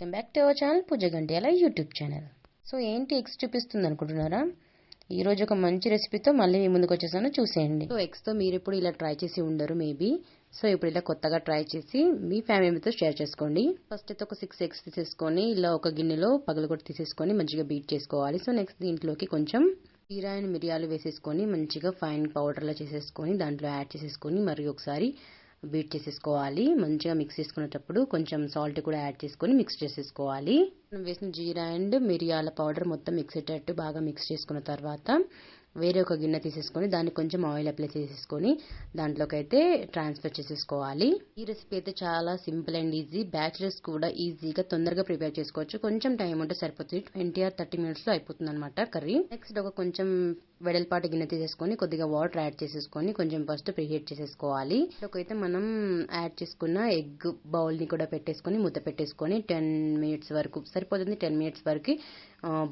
Welcome back to our channel Pooja Gantela YouTube channel. So ఏంటి eggs చూపిస్తుంది అనుకుంటున్నారా? ఈ రోజు ఒక మంచి రెసిపీతో మళ్ళీ మీ ముందుకు వచ్చేసాను. చూసేయండి. సో ఎగ్స్తో మీరు ఇప్పుడు ఇలా ట్రై చేసి ఉండరు మేబీ సో ఇప్పుడు ఇలా కొత్తగా ట్రై చేసి మీ ఫ్యామిలీతో షేర్ చేసుకోండి. ఫస్ట్ అయితే ఒక సిక్స్ ఎగ్స్ తీసేసుకొని ఇలా ఒక గిన్నెలో పగలగొట్టి తీసేసుకొని మంచిగా బీట్ చేసుకోవాలి. సో నెక్స్ట్ దీంట్లోకి కొంచెం జీరా అండ్ మిరియాలు వేసేసుకొని మంచిగా ఫైన్ పౌడర్లా చేసేసుకొని దాంట్లో యాడ్ చేసేసుకొని మరి ఒకసారి బీట్ చేసేసుకోవాలి. మంచిగా మిక్స్ చేసుకునేటప్పుడు కొంచెం సాల్ట్ కూడా యాడ్ చేసుకొని మిక్స్ చేసేసుకోవాలి. మనం వేసిన జీరా అండ్ మిరియాల పౌడర్ మొత్తం మిక్స్ అయ్యేటట్టు బాగా మిక్స్ చేసుకున్న తర్వాత వేరే ఒక గిన్నె తీసేసుకొని దానికి కొంచెం ఆయిల్ అప్లై చేసేసుకొని దాంట్లోకి అయితే ట్రాన్స్ఫర్ చేసేసుకోవాలి. ఈ రెసిపీ అయితే చాలా సింపుల్ అండ్ ఈజీ బ్యాచిలర్స్ కూడా ఈజీగా తొందరగా ప్రిపేర్ చేసుకోవచ్చు. కొంచెం టైం ఉంటే సరిపోతుంది. ట్వంటీ ఆర్ థర్టీ మినిట్స్లో అయిపోతుంది అనమాట కర్రీ. నెక్స్ట్ ఒక కొంచెం వెడల్పాటి గిన్నె తీసేసుకొని కొద్దిగా వాటర్ యాడ్ చేసేసుకొని కొంచెం ఫస్ట్ ప్రిహీట్ చేసేసుకోవాలి. అయితే మనం యాడ్ చేసుకున్న ఎగ్ బౌల్ని కూడా పెట్టేసుకొని మూత పెట్టేసుకొని టెన్ మినిట్స్ వరకు సరిపోతుంది టెన్ మినిట్స్ వరకు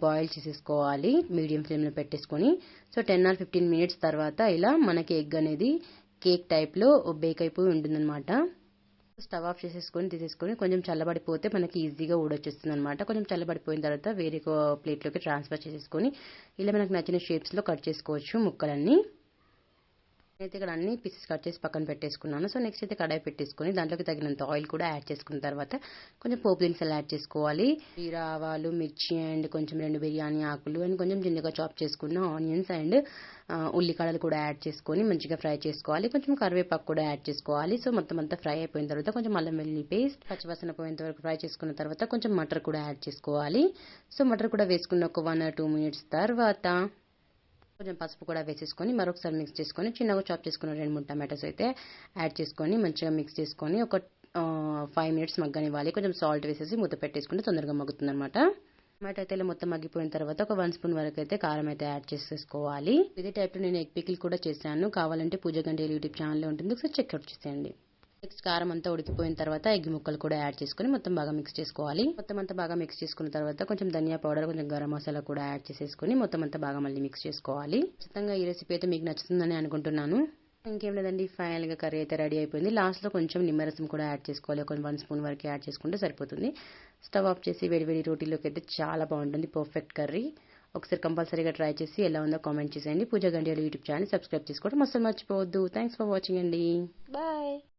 బాయిల్ చేసేసుకోవాలి. మీడియం ఫ్లేమ్లో పెట్టేసుకొని. So ten or fifteen minutes తర్వాత ఇలా మనకి ఎగ్ అనేది కేక్ టైప్లో బేక్ అయిపోయి ఉంటుందన్నమాట. స్టవ్ ఆఫ్ చేసేసుకొని తీసేసుకొని కొంచెం చల్లబడిపోతే మనకి ఈజీగా ఊడొచ్చేస్తుంది అనమాట కొంచెం చల్లబడిపోయిన తర్వాత వేరే ప్లేట్లోకి ట్రాన్స్ఫర్ చేసేసుకొని ఇలా మనకు నచ్చిన షేప్స్లో కట్ చేసుకోవచ్చు ముక్కలన్నీ. అయితే ఇక్కడ అన్ని పీసెస్ కట్ చేసి పక్కన పెట్టేసుకున్నాను. సో నెక్స్ట్ అయితే కడాయి పెట్టేసుకొని దాంట్లోకి తగినంత ఆయిల్ కూడా యాడ్ చేసుకున్న తర్వాత కొంచెం పోపు దినుసులు యాడ్ చేసుకోవాలి. జీరా ఆవాలు మిర్చి అండ్ కొంచెం రెండు బిర్యానీ ఆకులు అండ్ కొంచెం చిన్నగా చాప్ చేసుకున్న ఆనియన్స్ అండ్ ఉల్లికాడలు కూడా యాడ్ చేసుకొని మంచిగా ఫ్రై చేసుకోవాలి. కొంచెం కరివేపాకు కూడా యాడ్ చేసుకోవాలి. సో మొత్తం అంతా ఫ్రై అయిపోయిన తర్వాత కొంచెం అల్లం వెల్లుల్లి పేస్ట్ పచ్చివాసన పోయేంత వరకు ఫ్రై చేసుకున్న తర్వాత కొంచెం మటర్ కూడా యాడ్ చేసుకోవాలి. సో మటర్ కూడా వేసుకున్న ఒక వన్ ఆర్ టూ మినిట్స్ తర్వాత కొంచెం పసుపు కూడా వేసేసుకొని మరొకసారి మిక్స్ చేసుకొని చిన్నగా చాప్ చేసుకున్న రెండు మూడు టమాటోస్ అయితే యాడ్ చేసుకొని మంచిగా మిక్స్ చేసుకొని ఒక ఫైవ్ మినిట్స్ మగ్గనివ్వాలి. కొంచెం సాల్ట్ వేసేసి మూత పెట్టేసుకుంటే తొందరగా మగ్గుతుంది అనమాట టమాటో అయితే మొత్తం మగ్గిపోయిన తర్వాత ఒక వన్ స్పూన్ వరకు అయితే కారం అయితే యాడ్ చేసేసుకోవాలి. ఇదే టైప్లో నేను ఎగ్ పికిల్ కూడా చేశాను. కావాలంటే పూజ గంట యూట్యూబ్ ఛానల్లో ఉంటుంది. ఒకసారి చెక్అవుట్ చేసేయండి. నెక్స్ట్ కారం అంతా ఉడికిపోయిన తర్వాత ఎగ్ ముక్కలు కూడా యాడ్ చేసుకొని మొత్తం బాగా మిక్స్ చేసుకోవాలి. మొత్తం అంతా బాగా మిక్స్ చేసుకున్న తర్వాత కొంచెం ధనియా పౌడర్ కొంచెం గరం మసాలా కూడా యాడ్ చేసేసుకుని మొత్తం అంతా బాగా మళ్ళీ మిక్స్ చేసుకోవాలి. ఖచ్చితంగా ఈ రెసిపీ అయితే మీకు నచ్చుతుందని అనుకుంటున్నాను. ఇంకేం లేదండి ఫైనల్గా కర్రీ అయితే రెడీ అయిపోయింది. లాస్ట్లో కొంచెం నిమ్మరసం కూడా యాడ్ చేసుకోవాలి. ఒక వన్ స్పూన్ వరకు యాడ్ చేసుకుంటే సరిపోతుంది. స్టవ్ ఆఫ్ చేసి వేడి వేడి రోటీలోకి అయితే చాలా బాగుంటుంది. Perfect curry. ఒకసారి కంపల్సరీగా ట్రై చేసి ఎలా ఉందో కామెంట్ చేసేయండి. పూజ గండియాలు యూట్యూబ్ ఛానల్ సబ్స్క్రైబ్ చేసుకోవడం అసలు మర్చిపోవద్దు. థ్యాంక్స్ ఫర్ వాచింగ్ అండి. బాయ్.